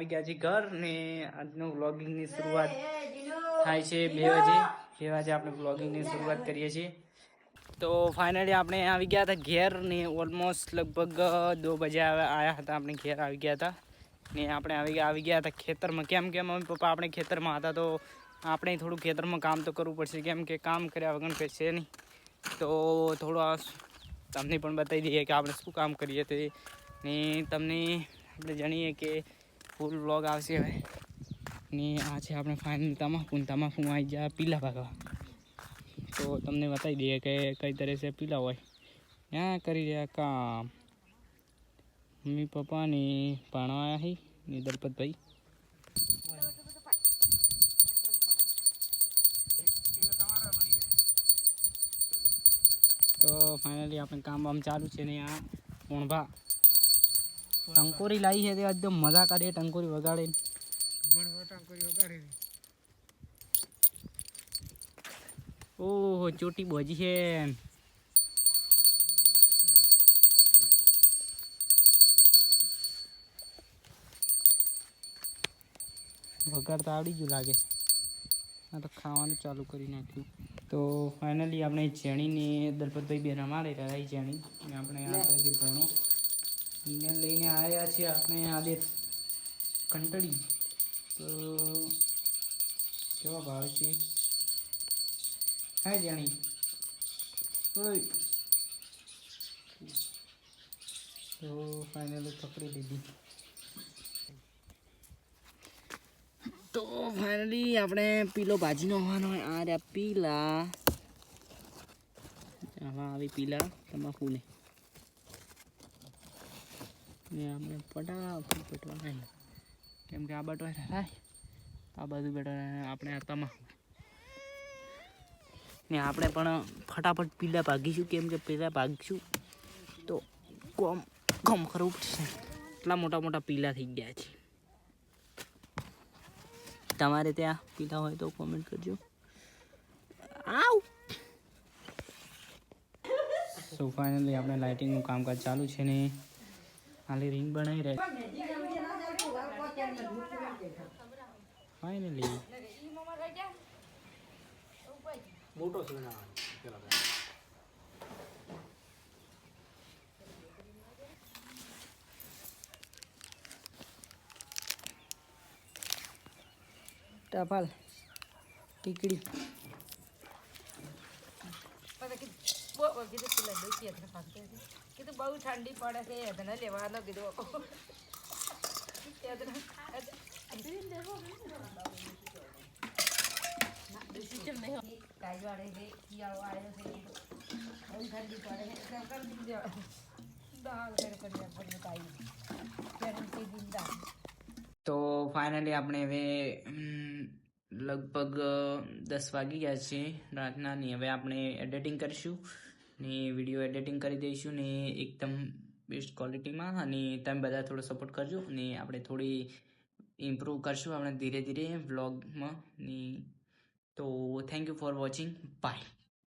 આવી ગયા છીએ ઘર ને આજનું વ્લોગિંગની શરૂઆત થાય છે બે વાજે બે વાજે આપણે વ્લોગિંગની શરૂઆત કરીએ છીએ. તો ફાઇનલી આપણે આવી ગયા હતા ઘેર ને ઓલમોસ્ટ લગભગ દો બજે આવ્યા હતા. આપણે ઘેર આવી ગયા હતા ને આપણે આવી ગયા આવી ગયા હતા ખેતરમાં. કેમ કે મમ્મી પપ્પા આપણે ખેતરમાં હતા તો આપણે થોડું ખેતરમાં કામ તો કરવું પડશે. કેમ કે કામ કર્યા વગર કહેશે નહીં. તો થોડું તમને પણ બતાવી દઈએ કે આપણે શું કામ કરીએ તે. ને તમને આપણે જાણીએ કે ફૂલ વ્લોગ આવશે હવે. ને આ છે આપણે ફાઇનલ તમાકુ તમાકુ આવી ગયા પીલા ભાગવા. તો તમને બતાવી દઈએ કે કઈ તરહ પીલા હોય. ત્યાં કરી રહ્યા કામ. મમ્મી પપ્પાની ભણવા આવ્યા હી, ને દલપતભાઈ. તો ફાઇનલી આપણે કામ બામ ચાલુ છે ને આ કોણભા ટંકોરી લાવી છે તે એકદમ મજા કરીએ ટંકોરી વગાડીને. ઓહો, ચોટી બોજી છે વગાડતા આવડી ગયું લાગે. આ તો ખાવાનું ચાલુ કરી નાખ્યું. તો ફાઇનલી આપણે જેણીને દલપતભાઈ બે રમાડે રહ્યા જેણી. આપણે આ બધી ભણો. એને લઈને આવ્યા છીએ આપણે આજે કંટળી. તો કેવા ભાવ છે? હા જાણી તો ફાઇનલી પકડી લીધી. તો ફાઇનલી આપણે પીલો ભાજીનો હોવાનો હોય. આ રહ્યા પીલા. આવી પીલા તમાકુને. ને આપણે ફટાફટ બટવાના કેમ કે આ બટવા થાય આ બધું બેટા આપણે આ તમામ. ને આપણે પણ ફટાફટ પીલા ભાગીશું, કેમ કે પીલા ભાગીશું. તો કોમ કોમ કરવું પડશે. એટલા મોટા મોટા પીલા થઈ ગયા છે. તમારે ત્યાં પીલા હોય તો કોમેન્ટ કરજો. આવ! સો ફાઇનલી આપણે લાઇટિંગનું કામકાજ ચાલુ છે ને. હાલી રિંગ બનાવી રહે ફાઇનલી ટપાલ ટીકડી કીધું બહુ ઠંડી પડે છે એદને લેવાનો કીધું તો ફાઇનલી આપણે હવે લગભગ દસ વાગી ગયા છે રાતના ની. હવે આપણે એડિટિંગ કરીશું. ને વીડિયો એડિટિંગ કરી દઈશું ને એકદમ બેસ્ટ ક્વોલિટીમાં અને તમે બધા થોડો સપોર્ટ કરજો અને આપણે થોડી ઇમ્પ્રૂવ કરશું આપણે ધીરે ધીરે વ્લોગમાં ને. તો thank you for watching bye